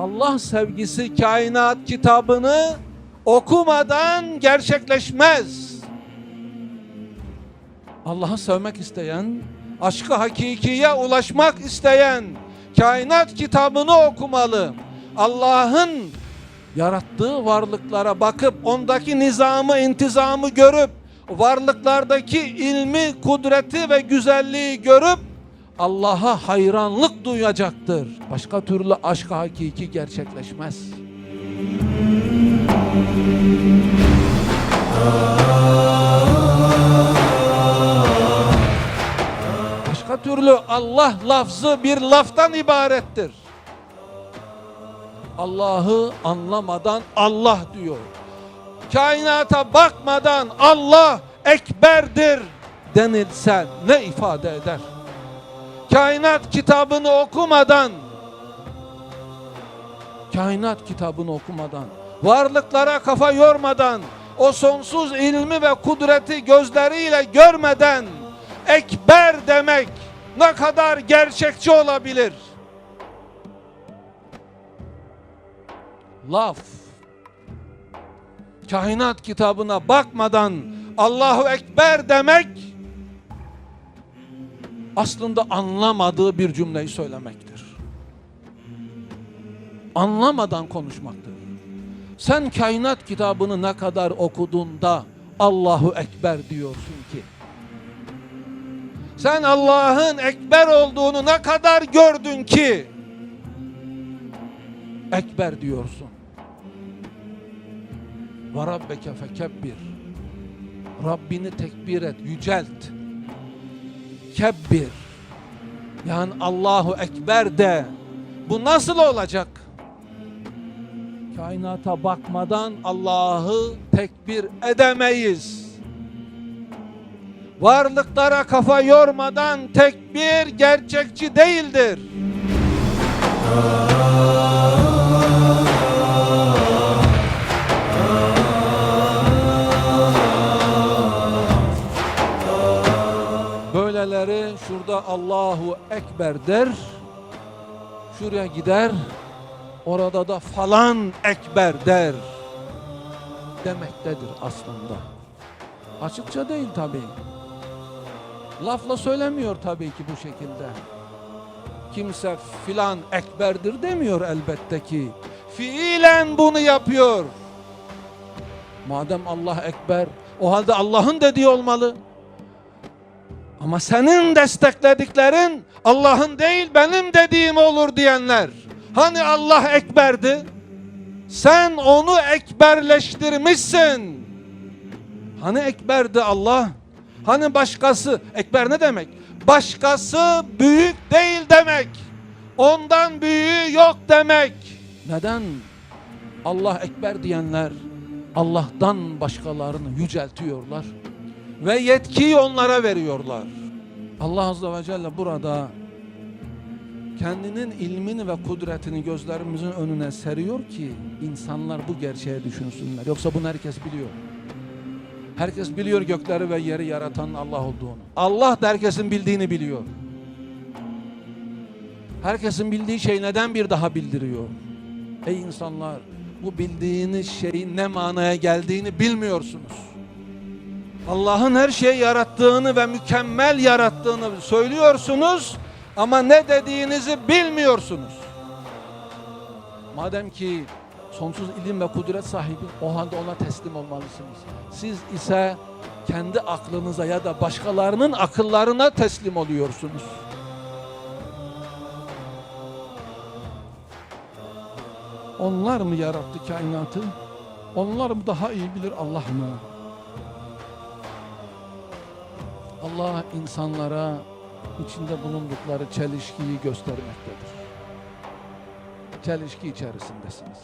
Allah sevgisi kainat kitabını okumadan gerçekleşmez. Allah'ı sevmek isteyen, aşkı hakikiye ulaşmak isteyen kainat kitabını okumalı. Allah'ın yarattığı varlıklara bakıp ondaki nizamı, intizamı görüp varlıklardaki ilmi, kudreti ve güzelliği görüp Allah'a hayranlık duyacaktır. Başka türlü aşk hakiki gerçekleşmez. Başka türlü Allah lafzı bir laftan ibarettir. Allah'ı anlamadan Allah diyor. Kainata bakmadan Allah ekberdir denilse ne ifade eder? Kainat kitabını okumadan kainat kitabını okumadan varlıklara kafa yormadan o sonsuz ilmi ve kudreti gözleriyle görmeden ekber demek ne kadar gerçekçi olabilir? Laf kainat kitabına bakmadan Allahu Ekber demek aslında anlamadığı bir cümleyi söylemektir. Anlamadan konuşmaktır. Sen kainat kitabını ne kadar okudun da Allahu Ekber diyorsun ki? Sen Allah'ın ekber olduğunu ne kadar gördün ki? Ekber diyorsun. Ve rabbeke fekebbir. Rabbini tekbir et, yücelt. Kebbir. Yani Allahu Ekber de. Bu nasıl olacak? Kainata bakmadan Allah'ı tekbir edemeyiz. Varlıklara kafa yormadan tekbir gerçekçi değildir. Böyleleri şurada Allahu Ekber der. Şuraya gider. Orada da falan ekber der. Demektedir aslında. Açıkça değil tabii. Lafla söylemiyor tabii ki bu şekilde. Kimse filan ekberdir demiyor elbette ki. Fiilen bunu yapıyor. Madem Allah ekber, o halde Allah'ın dediği olmalı. Ama senin desteklediklerin Allah'ın değil benim dediğim olur diyenler. Hani Allah ekberdi? Sen onu ekberleştirmişsin. Hani ekberdi Allah? Hani başkası? Ekber ne demek? Başkası büyük değil demek. Ondan büyüğü yok demek. Neden? Allah ekber diyenler Allah'tan başkalarını yüceltiyorlar ve yetkiyi onlara veriyorlar. Allah Azze ve Celle burada kendinin ilmini ve kudretini gözlerimizin önüne seriyor ki insanlar bu gerçeği düşünsünler. Yoksa bunu herkes biliyor. Herkes biliyor gökleri ve yeri yaratan Allah olduğunu. Allah da herkesin bildiğini biliyor. Herkesin bildiği şey neden bir daha bildiriyor? Ey insanlar bu bildiğiniz şeyin ne manaya geldiğini bilmiyorsunuz. Allah'ın her şeyi yarattığını ve mükemmel yarattığını söylüyorsunuz ama ne dediğinizi bilmiyorsunuz. Madem ki sonsuz ilim ve kudret sahibi o halde ona teslim olmalısınız. Siz ise kendi aklınıza ya da başkalarının akıllarına teslim oluyorsunuz. Onlar mı yarattı kainatı? Onlar mı daha iyi bilir Allah mı? Allah insanlara içinde bulundukları çelişkiyi göstermektedir. Çelişki içerisindesiniz.